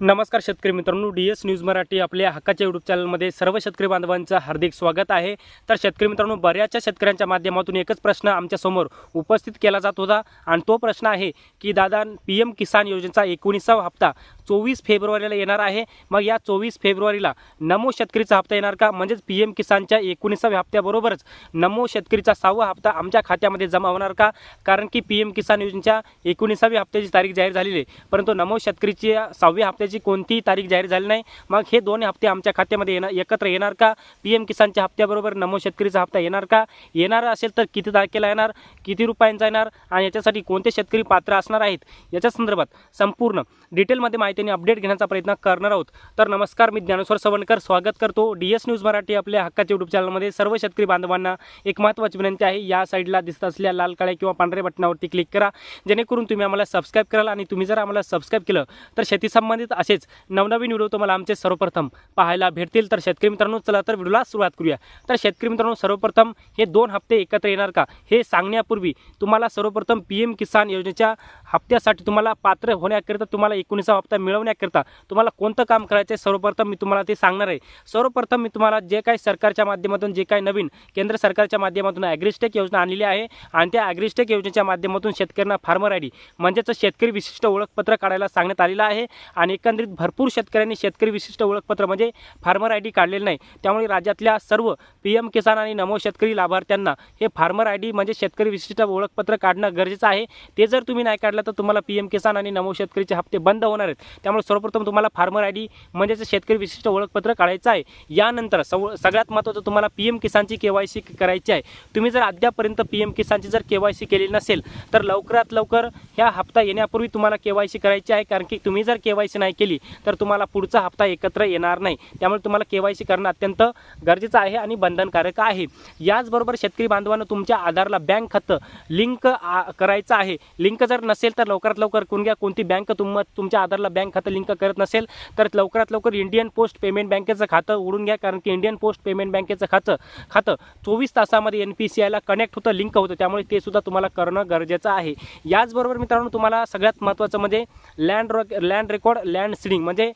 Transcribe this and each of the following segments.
नमस्कार शेतकरी मित्रांनो डी एस न्यूज मराठी आपल्या हक्काच्या यूट्यूब चॅनलमध्ये सर्व शेतकरी बांधवांचं हार्दिक स्वागत आहे. तर शेतकरी मित्रांनो बऱ्याचशा शेतकऱ्यांच्या माध्यमातून एकच प्रश्न आमच्यासमोर उपस्थित केला जात होता. आणि तो प्रश्न आहे की दादा पी एम किसान योजनेचा एकोणीसावा हप्ता चोवीस फेब्रुवारीला येणार आहे. मग या चोवीस फेब्रुवारीला नमो शेतकरीचा हप्ता येणार का? म्हणजेच पी एम किसानच्या एकोणीसाव्या हप्त्याबरोबरच नमो शेतकरीचा सहावा हप्ता आमच्या खात्यामध्ये जमा होणार का? कारण की पी एम किसान योजनेच्या एकोणीसाव्या हप्त्याची तारीख जाहीर झालेली आहे. परंतु नमो शेतकरीची सहाव्या हप्त्याची कोणतीही तारीख जाहीर झाली नाही. मग हे दोन हप्ते आमच्या खात्यामध्ये येणार एकत्र येणार का? पी एम किसानच्या हप्त्याबरोबर नमो शेतकरीचा हप्ता येणार का? येणार असेल तर किती तारखेला येणार? किती रुपयांचा येणार? आणि याच्यासाठी कोणते शेतकरी पात्र असणार आहेत? याच्या संदर्भात संपूर्ण डिटेलमध्ये माहिती माहितीने अपडेट घेण्याचा प्रयत्न करणार आहोत. तर नमस्कार मी ज्ञानेश्वर सवणकर स्वागत करतो डी एस न्यूज मराठी आपल्या हक्काच्या यूट्यूब चॅनलमध्ये सर्व शेतकरी बांधवांना एक महत्त्वाची विनंती आहे या साईडला दिसत असलेल्या लाल काळ्या किंवा पांढऱ्या बटनावरती क्लिक करा. जेणेकरून तुम्ही आम्हाला सबस्क्राईब कराल आणि तुम्ही जर आम्हाला सबस्क्राईब केलं तर शेती संबंधित असेच नवनवीन व्हिडिओ तुम्हाला आमचे सर्वप्रथम पाहायला भेटतील. तर शेतकरी मित्रांनो चला तर व्हिडिओला सुरुवात करूया. तर शेतकरी मित्रांनो सर्वप्रथम हे दोन हप्ते एकत्र येणार का? हे सांगण्यापूर्वी तुम्हाला सर्वप्रथम पी एम किसान योजनेच्या हप्त्यासाठी तुम्हाला पात्र होण्याकरिता तुम्हाला एकोणीसा हप्ता मिळवण्याकरिता तुम्हाला कोणतं काम करायचं आहे सर्वप्रथम मी तुम्हाला ते सांगणार आहे. सर्वप्रथम मी तुम्हाला जे काही सरकारच्या माध्यमातून जे काही नवीन केंद्र सरकारच्या माध्यमातून ॲग्रिस्टेक योजना आणलेली आहे आणि त्या ॲग्रिस्टेक योजनेच्या माध्यमातून शेतकऱ्यांना फार्मर आय डी म्हणजेच शेतकरी विशिष्ट ओळखपत्र काढायला सांगण्यात आलेलं आहे आणि एकंदरीत भरपूर शेतकऱ्यांनी शेतकरी विशिष्ट ओळखपत्र म्हणजे फार्मर आय डी काढलेलं नाही. त्यामुळे राज्यातल्या सर्व पी एम किसान आणि नमो शेतकरी लाभार्थ्यांना हे फार्मर आय डी म्हणजे शेतकरी विशिष्ट ओळखपत्र काढणं गरजेचं आहे. ते जर तुम्ही नाही काढलं तर तुम्हाला पी एम किसान आणि नमो शेतकरीचे हप्ते बंद होणार आहेत. त्यामुळे सर्वप्रथम तुम्हाला फार्मर आय डी म्हणजेच शेतकरी विशिष्ट ओळखपत्र काढायचं आहे. यानंतर सव सगळ्यात महत्त्वाचं तुम्हाला पी एम किसानची के वाय सी करायची आहे. तुम्ही जर अद्यापर्यंत पी एम किसानची जर के वाय सी केलेली नसेल तर लवकरात लवकर ह्या हप्ता येण्यापूर्वी तुम्हाला के वाय सी करायची आहे. कारण की तुम्ही जर के वाय सी नाही केली तर तुम्हाला पुढचा हप्ता एकत्र येणार नाही. त्यामुळे तुम्हाला के वाय सी करणं अत्यंत गरजेचं आहे आणि बंधनकारक आहे. याचबरोबर शेतकरी बांधवांना तुमच्या आधारला बँक खातं लिंक आ- करायचं आहे. लिंक जर नसेल तर लवकरात लवकर कोणत्या कोणती बँक तुम तुमच्या आधारला बँक बँक खातं लिंक करत नसेल तर लवकरात लवकर इंडियन पोस्ट पेमेंट बँकेचं खातं उडून घ्या. कारण की इंडियन पोस्ट पेमेंट बँकेचं खातं खातं चोवीस तासामध्ये एन पी सी आयला कनेक्ट होतं लिंक होतं. त्यामुळे ते सुद्धा तुम्हाला करणं गरजेचं आहे. याचबरोबर मित्रांनो तुम्हाला सगळ्यात महत्त्वाचं म्हणजे land land record land seeding म्हणजे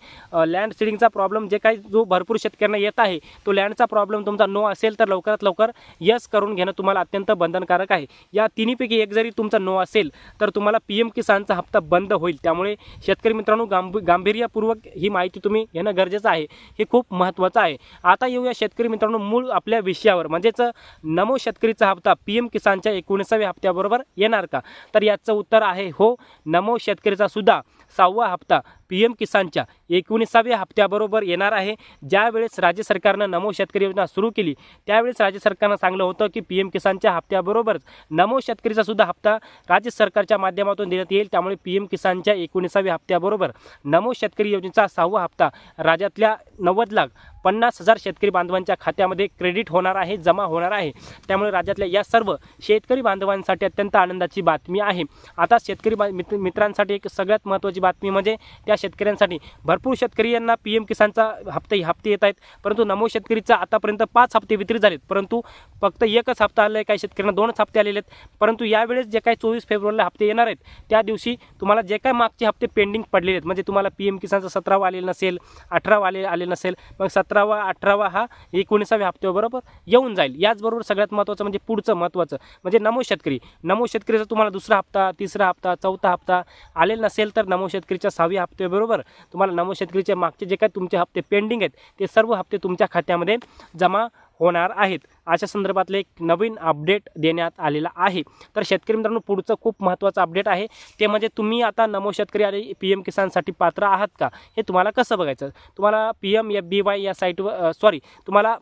लँड सिडिंगचा प्रॉब्लेम जे काही जो भरपूर शेतकऱ्यांना येत आहे तो लँडचा प्रॉब्लेम तुमचा नो असेल तर लवकरात लवकर यस करून घेणं तुम्हाला अत्यंत बंधनकारक आहे. या तिन्हीपैकी एक जरी तुमचा नो असेल तर तुम्हाला पी एम किसानचा हप्ता बंद होईल. त्यामुळे शेतकरी मित्रांनो गांभी गांभीर्यपूर्वक ही माहिती तुम्ही घेणं गरजेचं आहे. हे खूप महत्त्वाचं आहे. आता येऊया शेतकरी मित्रांनो मूळ आपल्या विषयावर. म्हणजेच नमो शेतकरीचा हप्ता पी एम किसानच्या एकोणीसाव्या हप्त्याबरोबर येणार का? तर याचं उत्तर आहे हो. नमो शेतकरीचा सुद्धा सहावा हप्ता पी एम किसानच्या एकोणीसाव्या हप्त्याबरोबर येणार आहे. ज्यावेळेस राज्य सरकारनं नमो शेतकरी योजना सुरू केली त्यावेळेस राज्य सरकारनं सांगलं होतं की पी एम किसानच्या हप्त्याबरोबरच नमो शेतकरीचा सुद्धा हप्ता राज्य सरकारच्या माध्यमातून देण्यात येईल. त्यामुळे पी एम किसानच्या एकोणीसाव्या हप्त्याबरोबर नमो शेतकरी योजनेचा सहावा हप्ता राज्यातल्या नव्वद लाख पन्नास हजार शेतकरी बांधवांच्या खात्यामध्ये क्रेडिट होणार आहे जमा होणार आहे. त्यामुळे राज्यातल्या या सर्व शेतकरी बांधवांसाठी अत्यंत आनंदाची बातमी आहे. आता शेतकरी बा मित्र मित्रांसाठी एक सगळ्यात महत्त्वाची बातमी म्हणजे त्या शेतकऱ्यांसाठी. भरपूर शेतकरी यांना पी एम किसानचा हप्ते हप्ते येत आहेत. परंतु नमो शेतकरीचा आतापर्यंत पाच हप्ते वितरित झालेत. परंतु फक्त एकच हप्ता आला आहे काही शेतकऱ्यांना दोनच हप्ते आलेले आहेत. परंतु यावेळेस जे काही चोवीस फेब्रुवारीला हप्ते येणार आहेत त्या दिवशी तुम्हाला जे काही मागचे हप्ते पेंडिंग पडलेले आहेत म्हणजे तुम्हाला पी एम किसानचा सतरावा आलेला नसेल अठरावा आले आले नसेल मग सतरावा अठरावा हा एकोणीसाव्या हप्त्याबरोबर येऊन जाईल. याचबरोबर सगळ्यात महत्त्वाचं म्हणजे पुढचं महत्त्वाचं म्हणजे नमो शेतकरी. नमो शेतकरीचा तुम्हाला दुसरा हप्ता तिसरा हप्ता चौथा हप्ता आलेला नसेल तर नमो शेतकरीच्या सहाव्या बरोबर? तुम्हाला नमो शेतकरीचे मागचे जे काही तुमचे हप्ते पेंडिंग आहेत ते सर्व हप्ते तुमच्या खात्यामध्ये जमा होणार आहेत. अशा संदर्भातले एक नवीन अपडेट देण्यात आलेला आहे. तर शेतकरी मित्रांनो पुढचं खूप महत्त्वाचं अपडेट आहे. ते म्हणजे तुम्ही आता नमो शेतकरी आणि पी एम किसानसाठी पात्र आहात का? हे तुम्हाला कसं बघायचं? तुम्हाला P M F B Y या साईटवर सॉरी तुम्हाला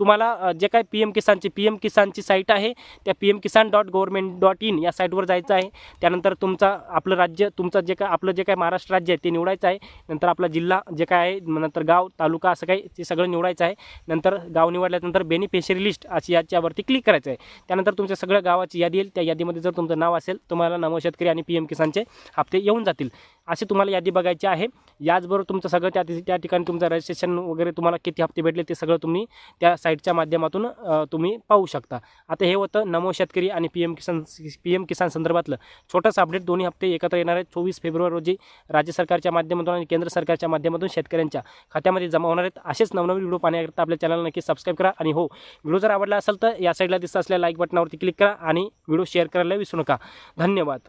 तुम्हाला जे काय पी एम किसानची पी एम किसानची साईट आहे त्या P M Kisan dot government dot in या साईटवर जायचं आहे. त्यानंतर तुमचा आपलं राज्य तुमचं जे काय आपलं जे काय महाराष्ट्र राज्य आहे ते निवडायचं आहे. नंतर आपला जिल्हा जे काय आहे नंतर गाव तालुका असं काही ते सगळं निवडायचं आहे. नंतर गाव निवडल्यानंतर बेनिफिशरी लिस्ट अशी याच्यावरती क्लिक करायचं आहे. त्यानंतर तुमच्या सगळ्या गावाची यादी येईल. त्या यादीमध्ये जर तुमचं नाव असेल तुम्हाला नमो शेतकरी आणि पी एम किसानचे हप्ते येऊन जातील. अशी तुम्हाला यादी बघायची आहे. याचबरोबर तुमचं सगळं त्या त्या ठिकाणी तुमचं रजिस्ट्रेशन वगैरे तुम्हाला किती हप्ते भेटले ते सगळं तुम्ही त्या साईटच्या माध्यमातून तुम्ही पाहू शकता. आता हे होतं नमो शेतकरी आणि P M Kisan P M Kisan संदर्भातलं. छोटंसं अपडेट दोन्ही हप्ते एकत्र येणार आहेत. चोवीस फेब्रुवारी रोजी राज्य सरकारच्या माध्यमातून आणि केंद्र सरकारच्या माध्यमातून शेतकऱ्यांच्या खात्यामध्ये जमा होणार आहेत. असेच नवनवीन व्हिडिओ पाहण्याकरता आपल्या चॅनल नक्की सबस्क्राईब करा आणि हो व्हिडिओ जर आवडला असेल तर या साईडला दिसत असलेल्या लाईक बटनावरती क्लिक करा आणि व्हिडिओ शेअर करायला विसरू नका. धन्यवाद.